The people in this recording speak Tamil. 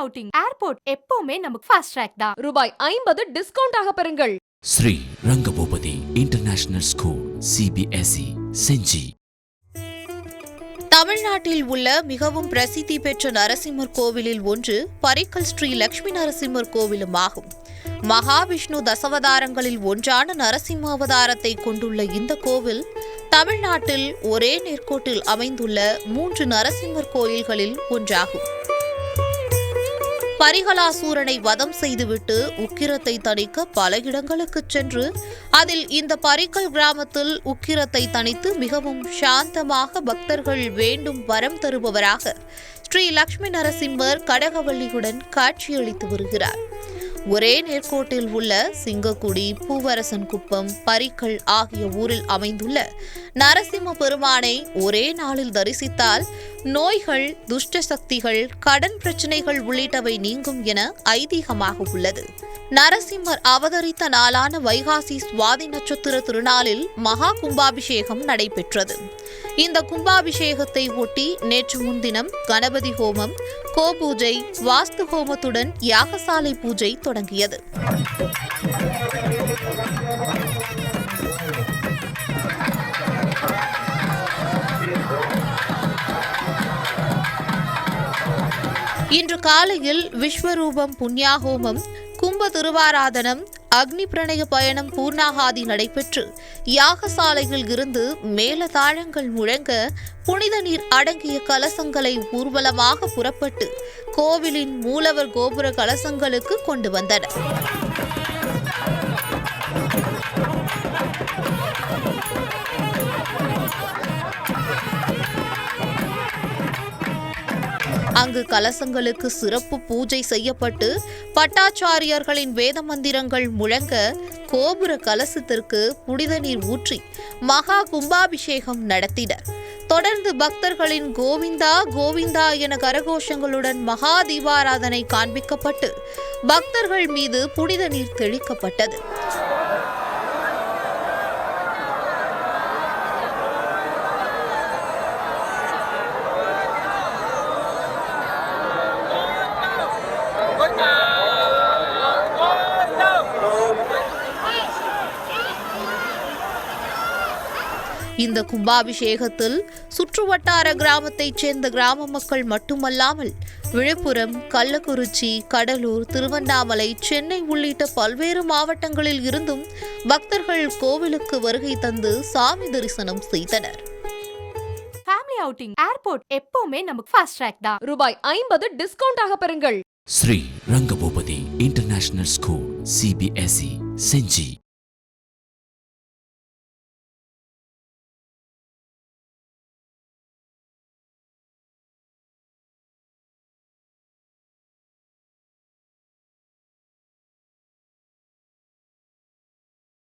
அவுட்டிங் ஏர்போர்ட் எப்பவுமே நமக்கு ஃபாஸ்ட் ட்ராக் தான். ரூபாய் ஐம்பது டிஸ்கவுண்ட் ஆக பெறுங்கள். Sri Rangapoopathi international school CBSE Senji. தமிழ்நாட்டில் உள்ள மிகவும் பிரசித்தி பெற்ற நரசிம்மர் கோவிலில் ஒன்று பரிக்கல் ஸ்ரீ லட்சுமி நரசிம்மர் கோவிலும் ஆகும் மகாவிஷ்ணு தசவதாரங்களில் ஒன்றான நரசிம்ம அவதாரத்தை கொண்டுள்ள இந்த கோவில் தமிழ்நாட்டில் ஒரே நேர்கோட்டில் அமைந்துள்ள மூன்று நரசிம்மர் கோயில்களில் ஒன்றாகும். பரிகலாசூரனை வதம் செய்துவிட்டு உக்கிரத்தை தணிக்க பல இடங்களுக்கு சென்று அதில் இந்த பரிக்கல் கிராமத்தில் உக்கிரத்தை தணித்து மிகவும் சாந்தமாக பக்தர்கள் வேண்டும் வரம் தருபவராக ஸ்ரீ லக்ஷ்மி நரசிம்மர் கடகவள்ளியுடன் காட்சியளித்து வருகிறார். ஒரே நேர்கோட்டில் உள்ள சிங்கக்குடி பூவரசன் குப்பம் பரிக்கல் ஆகிய ஊரில் அமைந்துள்ள நரசிம்ம பெருமானை ஒரே நாளில் தரிசித்தால் நோய்கள் துஷ்ட சக்திகள் கடன் பிரச்சனைகள் உள்ளிட்டவை நீங்கும் என ஐதீகமாக உள்ளது. நரசிம்மர் அவதரித்த நாளான வைகாசி சுவாதி நட்சத்திர திருநாளில் மகா கும்பாபிஷேகம் நடைபெற்றது. இந்த கும்பாபிஷேகத்தை ஒட்டி நேற்று முன்தினம் கணபதி ஹோமம் கோபூஜை வாஸ்து ஹோமத்துடன் யாகசாலை பூஜை தொடங்கியது. இன்று காலையில் விஸ்வரூபம் புண்ணியாகோமம் திருவாராதனம் அக்னி பிரணய பயணம் பூர்ணாகாதி நடைபெற்று யாகசாலையில் இருந்து மேலதாழங்கள் முழங்க புனித நீர் அடங்கிய கலசங்களை ஊர்வலமாக புறப்பட்டு கோவிலின் மூலவர் கோபுர கலசங்களுக்கு கொண்டு வந்தனர். அங்கு கலசங்களுக்கு சிறப்பு பூஜை செய்யப்பட்டு பட்டாச்சாரியர்களின் வேத மந்திரங்கள் முழங்க கோபுர கலசத்திற்கு புனித நீர் ஊற்றி மகா கும்பாபிஷேகம் நடத்தினர். தொடர்ந்து பக்தர்களின் கோவிந்தா கோவிந்தா என கரகோஷங்களுடன் மகா தீபாராதனை காண்பிக்கப்பட்டு பக்தர்கள் மீது புனித நீர் தெளிக்கப்பட்டது. இந்த கும்பாபிஷேகத்தில் சுற்றுவட்டார கிராமத்தைச் சேர்ந்த கிராம மக்கள் மட்டுமல்லாமல் விழுப்புரம் கள்ளக்குறிச்சி கடலூர் திருவண்ணாமலை சென்னை உள்ளிட்ட பல்வேறு மாவட்டங்களில் இருந்தும் பக்தர்கள் கோவிலுக்கு வருகை தந்து சாமி தரிசனம் செய்தனர். ஃபேமிலி அவுட்டிங் ஏர்போர்ட் எப்பவுமே நமக்கு ஃபாஸ்ட் ட்ராக் தான். ரூபாய் ஐம்பது டிஸ்கவுண்ட் ஆக பெறுங்கள். Sri Rangapoopathi international school CBSE Senji.